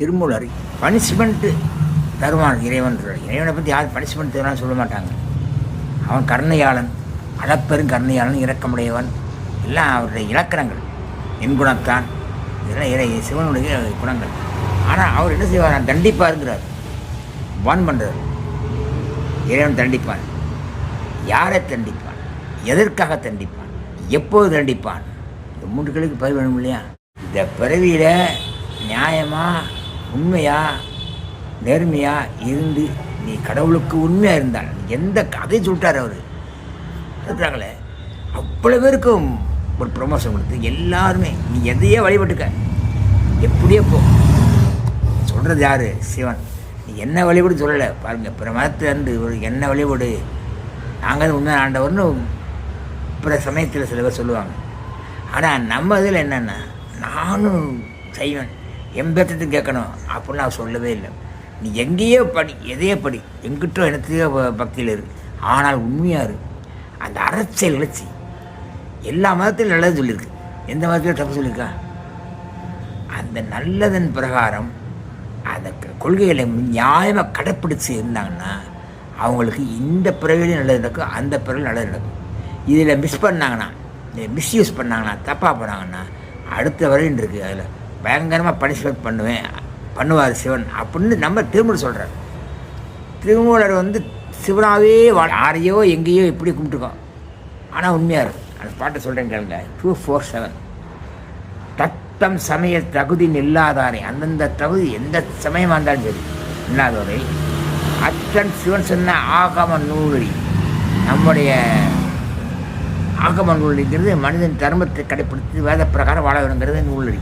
Thirumoolar punishment தருவான் இறைவன் இறைவனை பற்றி யார் பனிஷ்மெண்ட் தருவான்னு சொல்ல மாட்டாங்க. அவன் கருணையாளன் அளப்பெரும் கருணையாளன் இரக்கமுடையவன். எல்லாம் அவருடைய இலக்கணங்கள். என் குணத்தான் இதெல்லாம் இறை சிவனுடைய குணங்கள். ஆனால் அவர் என்ன செய்வார்? தண்டிப்பாருங்கிறார் வான் பண்ணுறார் இறைவன் தண்டிப்பான். யாரை தண்டிப்பான்? எதற்காக தண்டிப்பான்? எப்போது தண்டிப்பான்? இந்த மூன்று கேள்விக்கு பதில் வேணும் இல்லையா? இந்த பிறவியில் நியாயமாக உண்மையாக நேர்மையாக இருந்து நீ கடவுளுக்கு உண்மையாக இருந்தால் எந்த கதை சொல்லிட்டார் அவர்? சொல்கிறாங்களே அவ்வளோ பேருக்கும் ஒரு ப்ரொமோஷன் கொடுத்து எல்லாருமே நீ எதையே வழிபட்டுக்க. எப்படியோ போ. சொல்கிறது யார்? சிவன். நீ என்ன வழிபடு சொல்லலை. பாருங்கள் பிற மதத்திலேருந்து ஒரு என்ன வழிபடு? நாங்கள் உண்மை ஆண்டவர்னு பிற சமயத்தில் சில பேர் சொல்லுவாங்க. ஆனால் நம்ம இதில் என்னென்னா நானும் செய்வேன் எம்பேத்தத்து கேட்கணும். அப்படின்னு நான் சொல்லவே இல்லை. நீ எங்கேயோ படி எதையோ படி. எங்கிட்டோ எனத்தையோ பக்தியில் இரு. ஆனால் உண்மையாக இரு. அந்த அரசியல் இழச்சி எல்லா மதத்திலும் நல்லது சொல்லியிருக்கு. எந்த மதத்திலும் தப்பு சொல்லியிருக்கா? அந்த நல்லதன் பிரகாரம் அந்த கொள்கைகளை நியாயமாக கடைப்பிடிச்சு இருந்தாங்கன்னா அவங்களுக்கு இந்த பிறவிலையும் நல்லது நடக்கும் அந்த பிறகு நல்லது நடக்கும். இதில் மிஸ் பண்ணாங்கன்னா மிஸ்யூஸ் பண்ணாங்கன்னா தப்பாக பண்ணாங்கன்னா அடுத்த வரையும் இருக்குது அதில். பயங்கரமாக பனிஷ்மெண்ட் பண்ணுவேன். பண்ணுவார் சிவன். அப்படின்னு நம்ம திருமூலர் சொல்கிறார் திருமூலர் வந்து சிவனாகவே வா யாரையோ எங்கேயோ எப்படி கும்பிட்டுருக்கோம் ஆனால் உண்மையாக இருக்கும். அந்த பாட்டை சொல்கிறேன் கேளுங்க. டூ ஃபோர் செவன் தத்தம் சமய தகுதி இல்லாதாரை அந்தந்த தகுதி எந்த சமயமாக இருந்தாலும் சரி. இல்லாதவரை அத்தன் சிவன் சொன்ன ஆகம நூலடி. நம்முடைய ஆகம நூலிங்கிறது மனிதன் தர்மத்தை கடைப்பிடித்து வேத பிரகாரம் வாழ வேணுங்கிறது நூலடி.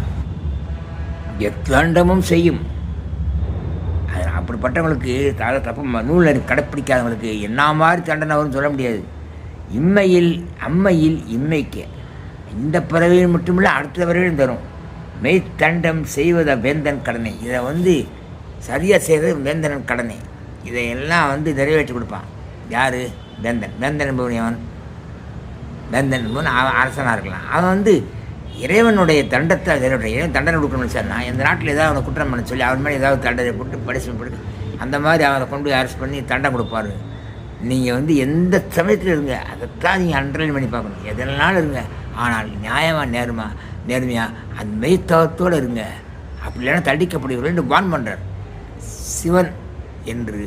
எத்தாண்டமும் செய்யும். அது அப்படிப்பட்டவங்களுக்கு அதாவது தப்ப நூல் கடைப்பிடிக்காதவங்களுக்கு என்ன மாதிரி தண்டனை வரும்னு சொல்ல முடியாது. இம்மையில் அம்மையில் இம்மைக்கு. இந்த பிறவியில் மட்டுமில்லை அடுத்த பிறவிலும் தரும். மெய்த்தண்டம் செய்வத வேந்தன் கடனை. இதை வந்து சரியாக செய்கிறது வேந்தனன் கடனை. இதையெல்லாம் வந்து நிறைவேற்றி கொடுப்பான். யார்? வேந்தன். வேந்தன் என்பவன் வேந்தன் என்பவன் அரசனாக இருக்கலாம். அவன் வந்து இறைவனுடைய தண்டத்தை நிறைவேற்ற இறைவன் தண்டனை கொடுக்கணும்னு சார் நான் இந்த நாட்டில் ஏதாவது அவனை குற்றம் பண்ண சொல்லி அவன் மேலே ஏதாவது தண்டனை போட்டு பனிஷ்மெண்ட் போட்டு அந்த மாதிரி அவனை கொண்டு போய் அரெஸ்ட் பண்ணி தண்டனை கொடுப்பாரு. நீங்கள் வந்து எந்த சமயத்தில் இருங்க அதைத்தான் நீங்கள் அண்டர்லைன் பண்ணி பார்க்கணும். எதனாலும் இருங்க? ஆனால் நியாயமாக நேர்மா நேர்மையாக அந்த மெய்த்தவத்தோடு இருங்க. அப்படி இல்லைன்னா தண்டிக்கப்படுகிறோம் வான் பண்ணுறார் சிவன் என்று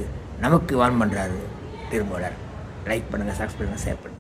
நமக்கு வான் பண்ணுறாரு திருமூலர். லைக் பண்ணுங்கள் சப்ஸ்கிரைப் பண்ணுங்கள் ஷேர் பண்ணுங்கள்